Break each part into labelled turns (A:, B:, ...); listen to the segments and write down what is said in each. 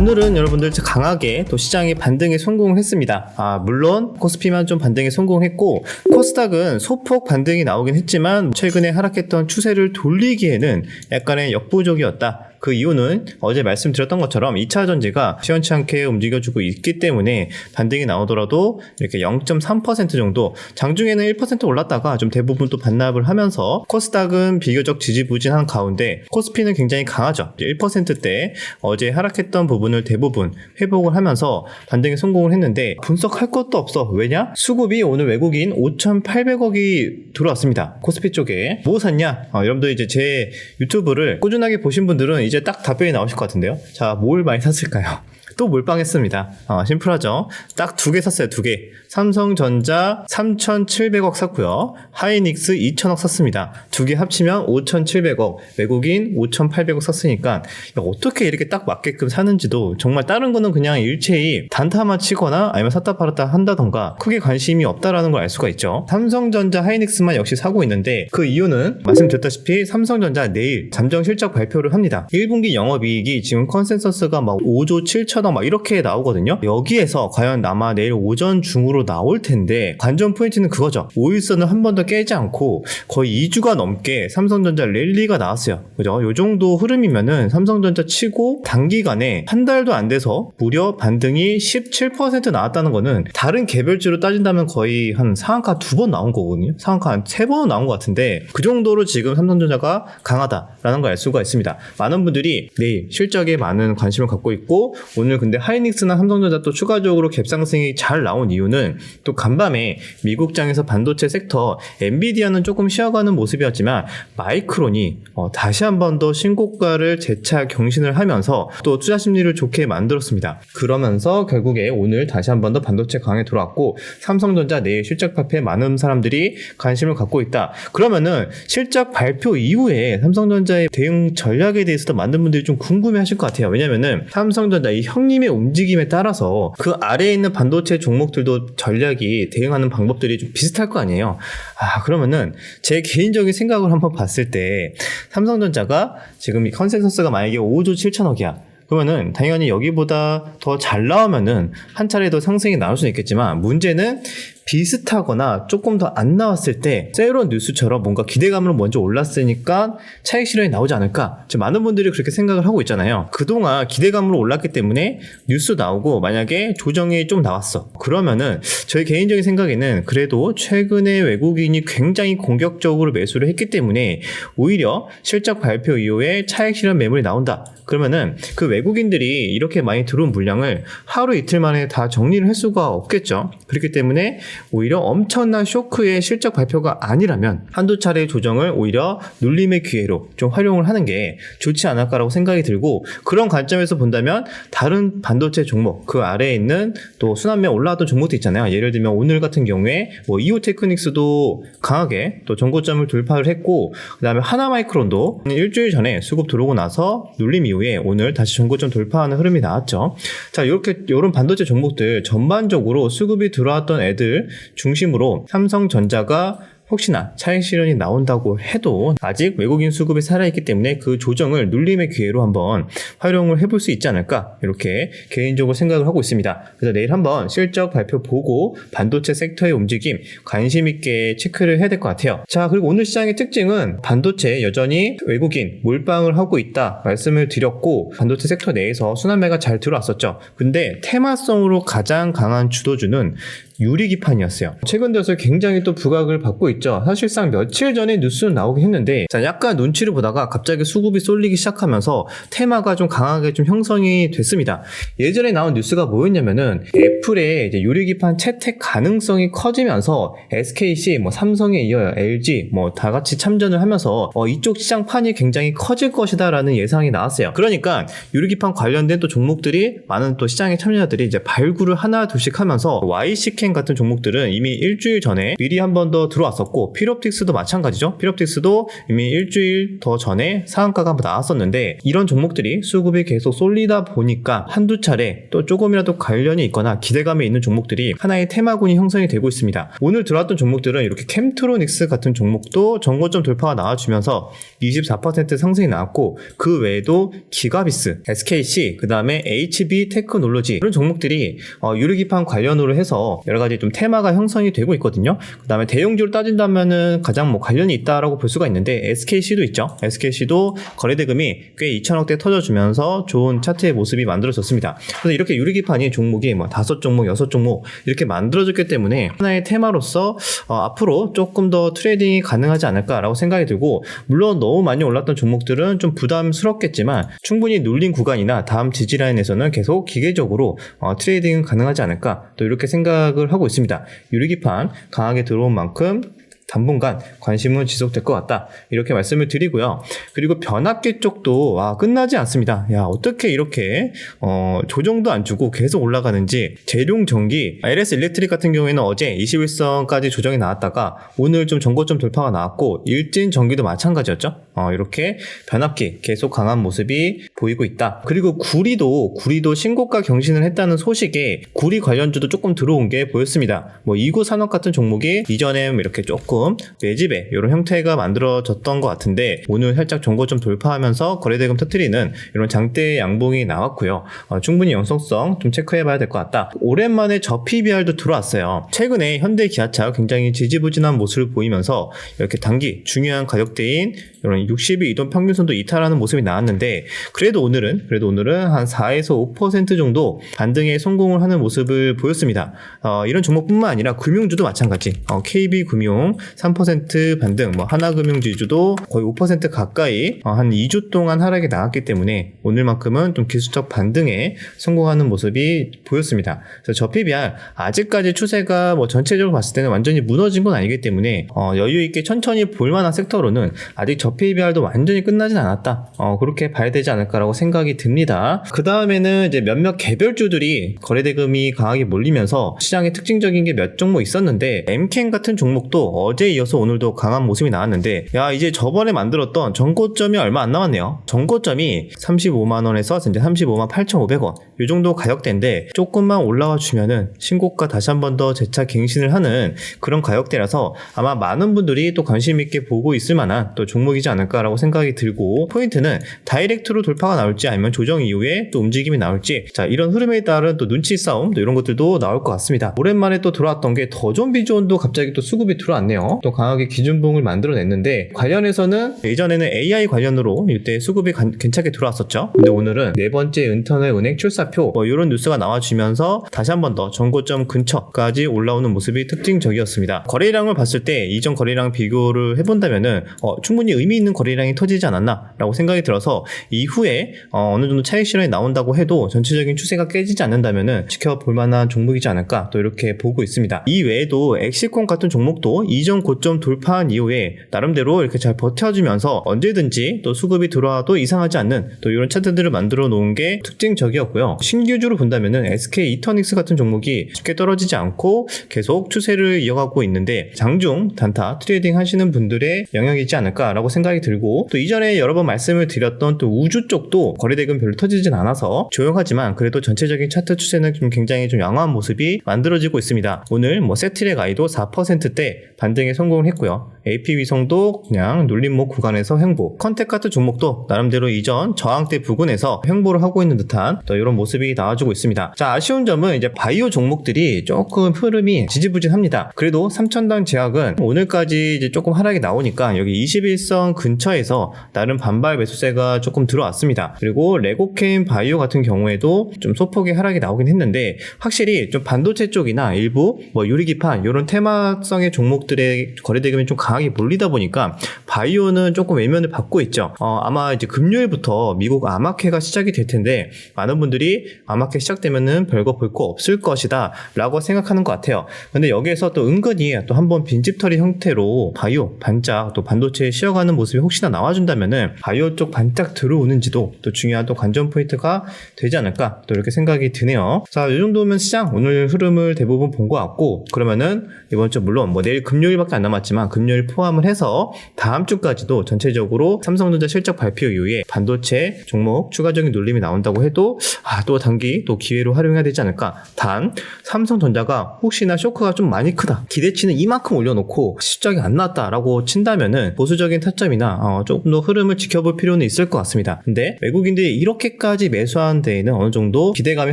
A: 오늘은 여러분들 강하게 또 시장의 반등에 성공했습니다. 아, 물론 코스피만 좀 반등에 성공했고 코스닥은 소폭 반등이 나오긴 했지만 최근에 하락했던 추세를 돌리기에는 약간의 역부족이었다. 그 이유는 어제 말씀드렸던 것처럼 2차 전지가 시원치 않게 움직여주고 있기 때문에 반등이 나오더라도 이렇게 0.3% 정도 장중에는 1% 올랐다가 좀 대부분 또 반납을 하면서 코스닥은 비교적 지지부진한 가운데 코스피는 굉장히 강하죠. 1%대 어제 하락했던 부분을 대부분 회복을 하면서 반등에 성공을 했는데 분석할 것도 없어. 왜냐? 수급이 오늘 외국인 5,800억이 들어왔습니다. 코스피 쪽에. 뭐 샀냐? 어, 여러분들 이제 제 유튜브를 꾸준하게 보신 분들은 이제 딱 답변이 나오실 것 같은데요. 자, 뭘 많이 샀을까요? 또 몰빵했습니다. 어, 심플하죠. 딱 두 개 샀어요, 두 개. 삼성전자 3,700억 샀고요. 하이닉스 2,000억 샀습니다. 두 개 합치면 5,700억, 외국인 5,800억 샀으니까 이거 어떻게 이렇게 딱 맞게끔 사는지도 정말 다른 거는 그냥 일체히 단타만 치거나 아니면 샀다 팔았다 한다던가 크게 관심이 없다라는 걸 알 수가 있죠. 삼성전자 하이닉스만 역시 사고 있는데 그 이유는 말씀드렸다시피 삼성전자 내일 잠정 실적 발표를 합니다. 1분기 영업이익이 지금 컨센서스가 막 5조 7천억 막 이렇게 나오거든요. 여기에서 과연 아마 내일 오전 중으로 나올 텐데 관전 포인트는 그거죠. 5일선을 한 번 더 깨지 않고 거의 2주가 넘게 삼성전자 랠리가 나왔어요. 그죠? 요 정도 흐름이면은 삼성전자 치고 단기간에 한 달도 안 돼서 무려 반등이 17% 나왔다는 거는 다른 개별주로 따진다면 거의 한 상한가 두 번 나온 거거든요. 상한가 한 세 번 나온 것 같은데 그 정도로 지금 삼성전자가 강하다라는 걸 알 수가 있습니다. 많은 분 들이 내일 실적에 많은 관심을 갖고 있고 오늘 근데 하이닉스나 삼성전자 또 추가적으로 갭상승이 잘 나온 이유는 또 간밤에 미국장에서 반도체 섹터 엔비디아는 조금 쉬어가는 모습이었지만 마이크론이 어, 다시 한 번 더 신고가를 재차 경신을 하면서 또 투자 심리를 좋게 만들었습니다. 그러면서 결국에 오늘 다시 한 번 더 반도체 강에 돌아왔고 삼성전자 내일 실적 발표에 많은 사람들이 관심을 갖고 있다. 그러면은 실적 발표 이후에 삼성전자의 대응 전략에 대해서도 많은 분들이 좀 궁금해하실 것 같아요. 왜냐면은 삼성전자 이 형님의 움직임에 따라서 그 아래에 있는 반도체 종목들도 전략이 대응하는 방법들이 좀 비슷할 거 아니에요. 아 그러면은 제 개인적인 생각을 한번 봤을 때 삼성전자가 지금 이 컨센서스가 만약에 5조 7천억이야. 그러면은 당연히 여기보다 더 잘 나오면은 한 차례 더 상승이 나올 수는 있겠지만 문제는 비슷하거나 조금 더 안 나왔을 때 세이론 뉴스처럼 뭔가 기대감으로 먼저 올랐으니까 차익 실현이 나오지 않을까. 지금 많은 분들이 그렇게 생각을 하고 있잖아요. 그동안 기대감으로 올랐기 때문에 뉴스 나오고 만약에 조정이 좀 나왔어. 그러면은 저희 개인적인 생각에는 그래도 최근에 외국인이 굉장히 공격적으로 매수를 했기 때문에 오히려 실적 발표 이후에 차익 실현 매물이 나온다. 그러면은 그 외국인들이 이렇게 많이 들어온 물량을 하루 이틀 만에 다 정리를 할 수가 없겠죠. 그렇기 때문에 오히려 엄청난 쇼크의 실적 발표가 아니라면 한두 차례 조정을 오히려 눌림의 기회로 좀 활용을 하는 게 좋지 않을까라고 생각이 들고 그런 관점에서 본다면 다른 반도체 종목 그 아래에 있는 또 순환매 올라왔던 종목도 있잖아요. 예를 들면 오늘 같은 경우에 뭐 이오 테크닉스도 강하게 또 전고점을 돌파를 했고 그다음에 하나마이크론도 일주일 전에 수급 들어오고 나서 눌림 이후에 오늘 다시 전고점 돌파하는 흐름이 나왔죠. 자 이렇게 이런 반도체 종목들 전반적으로 수급이 들어왔던 애들 중심으로 삼성전자가 혹시나 차익 실현이 나온다고 해도 아직 외국인 수급이 살아있기 때문에 그 조정을 눌림의 기회로 한번 활용을 해볼 수 있지 않을까 이렇게 개인적으로 생각을 하고 있습니다. 그래서 내일 한번 실적 발표 보고 반도체 섹터의 움직임 관심 있게 체크를 해야 될 것 같아요. 자 그리고 오늘 시장의 특징은 반도체 여전히 외국인 몰빵을 하고 있다 말씀을 드렸고 반도체 섹터 내에서 순환매가 잘 들어왔었죠. 근데 테마성으로 가장 강한 주도주는 유리기판이었어요. 최근 들어서 굉장히 또 부각을 받고 있죠. 사실상 며칠 전에 뉴스는 나오긴 했는데, 자, 약간 눈치를 보다가 갑자기 수급이 쏠리기 시작하면서 테마가 좀 강하게 좀 형성이 됐습니다. 예전에 나온 뉴스가 뭐였냐면은 애플의 이제 유리기판 채택 가능성이 커지면서 SKC, 뭐 삼성에 이어 LG 뭐 다 같이 참전을 하면서 어, 이쪽 시장판이 굉장히 커질 것이다라는 예상이 나왔어요. 그러니까 유리기판 관련된 또 종목들이 많은 또 시장의 참여자들이 이제 발굴을 하나 둘씩 하면서 YC캔 엠켄 같은 종목들은 이미 일주일 전에 미리 한 번 더 들어왔었고 피롭틱스도 마찬가지죠. 피롭틱스도 이미 일주일 더 전에 상한가가 나왔었는데 이런 종목들이 수급이 계속 쏠리다 보니까 한두 차례 또 조금이라도 관련이 있거나 기대감이 있는 종목들이 하나의 테마군이 형성이 되고 있습니다. 오늘 들어왔던 종목들은 이렇게 캠트로닉스 같은 종목도 전고점 돌파가 나와주면서 24% 상승이 나왔고 그 외에도 기가비스, SKC, 그 다음에 HB 테크놀로지 이런 종목들이 어, 유리기판 관련으로 해서 여러 가지 좀 테마가 형성이 되고 있거든요. 그 다음에 대형주로 따진다면은 가장 뭐 관련이 있다라고 볼 수가 있는데 SKC도 있죠. SKC도 거래대금이 꽤 2천억대 터져주면서 좋은 차트의 모습이 만들어졌습니다. 그래서 이렇게 유리기판이 종목이 뭐 다섯 종목, 여섯 종목 이렇게 만들어졌기 때문에 하나의 테마로서 어, 앞으로 조금 더 트레이딩이 가능하지 않을까라고 생각이 들고 물론 너무 많이 올랐던 종목들은 좀 부담스럽겠지만 충분히 눌린 구간이나 다음 지지라인에서는 계속 기계적으로 어, 트레이딩은 가능하지 않을까 또 이렇게 생각을 하고 있습니다. 유리기판 강하게 들어온 만큼 당분간 관심은 지속될 것 같다. 이렇게 말씀을 드리고요. 그리고 변압기 쪽도 와, 끝나지 않습니다. 야, 어떻게 이렇게 어, 조정도 안 주고 계속 올라가는지 재룡 전기 LS 일렉트릭 같은 경우에는 어제 21선까지 조정이 나왔다가 오늘 좀 전고점 돌파가 나왔고 일진 전기도 마찬가지였죠. 어, 이렇게 변압기 계속 강한 모습이 보이고 있다. 그리고 구리도 구리도 신고가 경신을 했다는 소식에 구리 관련주도 조금 들어온 게 보였습니다. 뭐 이구 산업 같은 종목이 이전에 이렇게 조금 매집에 이런 형태가 만들어졌던 것 같은데 오늘 살짝 전고점 돌파하면서 거래대금 터트리는 이런 장대 양봉이 나왔고요. 어, 충분히 영속성 좀 체크해봐야 될 것 같다. 오랜만에 저 PBR도 들어왔어요. 최근에 현대 기아차 굉장히 지지부진한 모습을 보이면서 이렇게 단기 중요한 가격대인 이런 60일 이동 평균선도 이탈하는 모습이 나왔는데 그래도 오늘은 그래도 오늘은 한 4에서 5% 정도 반등에 성공을 하는 모습을 보였습니다. 어, 이런 종목뿐만 아니라 금융주도 마찬가지. 어, KB금융 3% 반등, 뭐 하나금융지주도 거의 5% 가까이 어, 한 2주 동안 하락이 나왔기 때문에 오늘만큼은 좀 기술적 반등에 성공하는 모습이 보였습니다. 그래서 저 PBR 아직까지 추세가 뭐 전체적으로 봤을 때는 완전히 무너진 건 아니기 때문에 어, 여유 있게 천천히 볼만한 섹터로는 아직 저 PBR도 완전히 끝나진 않았다. 어, 그렇게 봐야 되지 않을까라고 생각이 듭니다. 그 다음에는 이제 몇몇 개별주들이 거래대금이 강하게 몰리면서 시장에 특징적인 게 몇 종목 있었는데 엠켄 같은 종목도 어제 이어서 오늘도 강한 모습이 나왔는데 야 이제 저번에 만들었던 전고점이 얼마 안 남았네요. 전고점이 35만 원에서 이제 35만 8,500원 이 정도 가격대인데 조금만 올라와 주면은 신고가 다시 한 번 더 재차 갱신을 하는 그런 가격대라서 아마 많은 분들이 또 관심 있게 보고 있을 만한 또 종목이지 않을까라고 생각이 들고 포인트는 다이렉트로 돌파가 나올지 아니면 조정 이후에 또 움직임이 나올지 자 이런 흐름에 따른 또 눈치 싸움 또 이런 것들도 나올 것 같습니다. 오랜만에 또 들어왔던 게 더존 비존도 갑자기 또 수급이 들어왔네요. 또 강하게 기준봉을 만들어냈는데 관련해서는 예전에는 AI 관련으로 이때 수급이 간- 괜찮게 들어왔었죠. 근데 오늘은 네 번째 인터넷 은행 출사 표 뭐 이런 뉴스가 나와주면서 다시 한 번 더 전고점 근처까지 올라오는 모습이 특징적이었습니다. 거래량을 봤을 때 이전 거래량 비교를 해본다면은 어, 충분히 의미 있는 거래량이 터지지 않았나라고 생각이 들어서 이후에 어, 느 정도 차익 실현이 나온다고 해도 전체적인 추세가 깨지지 않는다면은 지켜볼 만한 종목이지 않을까 또 이렇게 보고 있습니다. 이 외에도 엑시콘 같은 종목도 이전 고점 돌파한 이후에 나름대로 이렇게 잘 버텨주면서 언제든지 또 수급이 들어와도 이상하지 않는 또 이런 차트들을 만들어 놓은 게 특징적이었고요. 신규주로 본다면은 SK 이터닉스 같은 종목이 쉽게 떨어지지 않고 계속 추세를 이어가고 있는데 장중 단타 트레이딩 하시는 분들의 영역이지 않을까라고 생각이 들고 또 이전에 여러 번 말씀을 드렸던 또 우주 쪽도 거래대금 별로 터지진 않아서 조용하지만 그래도 전체적인 차트 추세는 좀 굉장히 좀 양호한 모습이 만들어지고 있습니다. 오늘 뭐 세트랙 아이도 4%대 반등에 성공을 했고요. AP 위성도 그냥 눌림목 구간에서 횡보. 컨택 같은 종목도 나름대로 이전 저항대 부근에서 횡보를 하고 있는 듯한 또 이런 모습 이 나와주고 있습니다. 자, 아쉬운 점은 이제 바이오 종목들이 조금 흐름이 지지부진합니다. 그래도 3천당 제약은 오늘까지 이제 조금 하락이 나오니까 여기 21선 근처에서 나름 반발 매수세가 조금 들어왔습니다. 그리고 레고케인 바이오 같은 경우에도 좀 소폭의 하락이 나오긴 했는데 확실히 좀 반도체 쪽이나 일부 뭐 유리기판 이런 테마성의 종목들의 거래대금이 좀 강하게 몰리다 보니까 바이오는 조금 외면을 받고 있죠. 어, 아마 이제 금요일부터 미국 암학회가 시작이 될 텐데 많은 분들이 아마켓 시작되면은 별거 볼 거 없을 것이다 라고 생각하는 것 같아요. 근데 여기에서 또 은근히 또 한번 빈집털이 형태로 바이오, 반짝, 또 반도체에 쉬어가는 모습이 혹시나 나와준다면은 바이오 쪽 반짝 들어오는지도 또 중요한 또 관전 포인트가 되지 않을까 또 이렇게 생각이 드네요. 자, 이 정도면 시장 오늘 흐름을 대부분 본 것 같고 그러면은 이번 주 물론 뭐 내일 금요일밖에 안 남았지만 금요일 포함을 해서 다음 주까지도 전체적으로 삼성전자 실적 발표 이후에 반도체 종목 추가적인 눌림이 나온다고 해도 아, 또 단기 또 기회로 활용해야 되지 않을까. 단 삼성전자가 혹시나 쇼크가 좀 많이 크다. 기대치는 이만큼 올려놓고 실적이 안 나왔다라고 친다면은 보수적인 타점이나 어, 조금 더 흐름을 지켜볼 필요는 있을 것 같습니다. 근데 외국인들이 이렇게까지 매수한 데에는 어느 정도 기대감이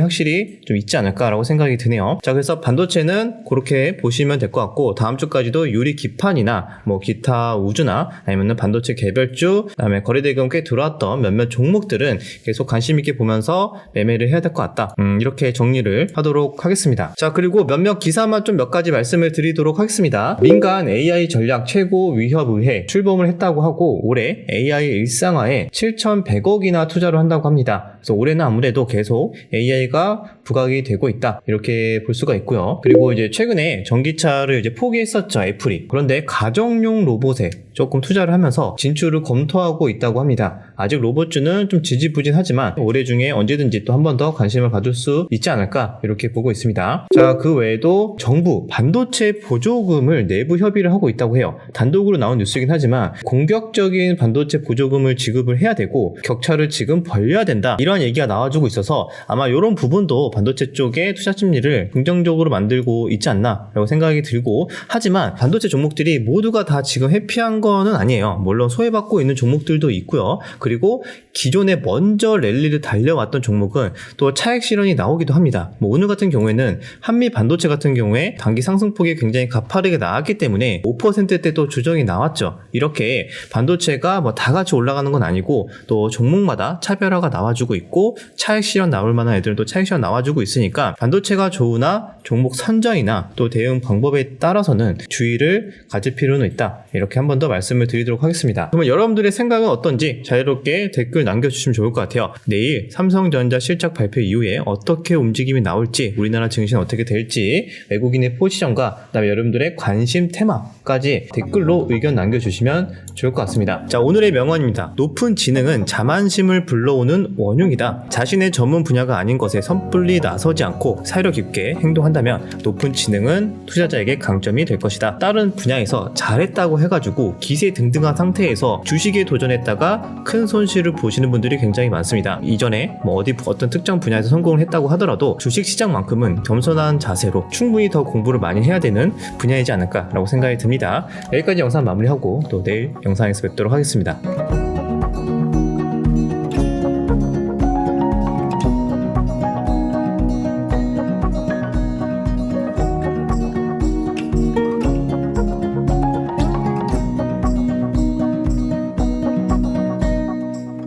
A: 확실히 좀 있지 않을까라고 생각이 드네요. 자, 그래서 반도체는 그렇게 보시면 될 것 같고 다음 주까지도 유리 기판이나 뭐 기타 우주나 아니면은 반도체 개별주 그다음에 거래대금 꽤 들어왔던 몇몇 종목들은 계속 관심 있게 보면서 매매를 해야 될 것 같다. 음, 이렇게 정리를 하도록 하겠습니다. 자, 그리고 몇몇 기사만 좀 몇 가지 말씀을 드리도록 하겠습니다. 민간 AI 전략 최고 위협 의회 출범을 했다고 하고 올해 AI 일상화에 7,100억이나 투자를 한다고 합니다. 그래서 올해는 아무래도 계속 AI가 부각이 되고 있다. 이렇게 볼 수가 있고요. 그리고 이제 최근에 전기차를 이제 포기했었죠, 애플이. 그런데 가정용 로봇에 조금 투자를 하면서 진출을 검토하고 있다고 합니다. 아직 로봇주는 좀 지지부진하지만 올해 중에 언제든지 또 한 번 더 관심을 가질 수 있지 않을까 이렇게 보고 있습니다. 자, 그 외에도 정부 반도체 보조금을 내부 협의를 하고 있다고 해요. 단독으로 나온 뉴스이긴 하지만 공격적인 반도체 보조금을 지급을 해야 되고 격차를 지금 벌려야 된다. 이런 얘기가 나와주고 있어서 아마 이런 부분도 반도체 쪽에 투자 심리를 긍정적으로 만들고 있지 않나라고 생각이 들고 하지만 반도체 종목들이 모두가 다 지금 회피한 거는 아니에요. 물론 소외받고 있는 종목들도 있고요. 그리고 기존에 먼저 랠리를 달려왔던 종목은 또 차익 실현이 나오기도 합니다. 뭐 오늘 같은 경우에는 한미 반도체 같은 경우에 단기 상승폭이 굉장히 가파르게 나왔기 때문에 5%대 또 조정이 나왔죠. 이렇게 반도체가 뭐 다 같이 올라가는 건 아니고 또 종목마다 차별화가 나와주고 있고 차익 실현 나올 만한 애들은 또 차익 실현 나와주고 있으니까 반도체가 좋으나 종목 선정이나 또 대응 방법에 따라서는 주의를 가질 필요는 있다. 이렇게 한 번 더 말씀을 드리도록 하겠습니다. 그러면 여러분들의 생각은 어떤지 자유롭게 댓글 남겨주시면 좋을 것 같아요. 내일 삼성전자 실적 발표 이후에 어떻게 움직임이 나올지, 우리나라 증시는 어떻게 될지, 외국인의 포지션과 그다음에 여러분들의 관심 테마 까지 댓글로 의견 남겨주시면 좋을 것 같습니다. 자, 오늘의 명언입니다. 높은 지능은 자만심을 불러오는 원흉이다. 자신의 전문 분야가 아닌 것에 섣불리 나서지 않고 사려 깊게 행동한다면 높은 지능은 투자자에게 강점이 될 것이다. 다른 분야에서 잘했다고 해가지고 기세 등등한 상태에서 주식에 도전했다가 큰 손실을 보시는 분들이 굉장히 많습니다. 이전에 뭐 어디 어떤 특정 분야에서 성공을 했다고 하더라도 주식 시장만큼은 겸손한 자세로 충분히 더 공부를 많이 해야 되는 분야이지 않을까라고 생각이 듭 니다. 여기까지 영상 마무리하고 또 내일 영상에서 뵙도록 하겠습니다.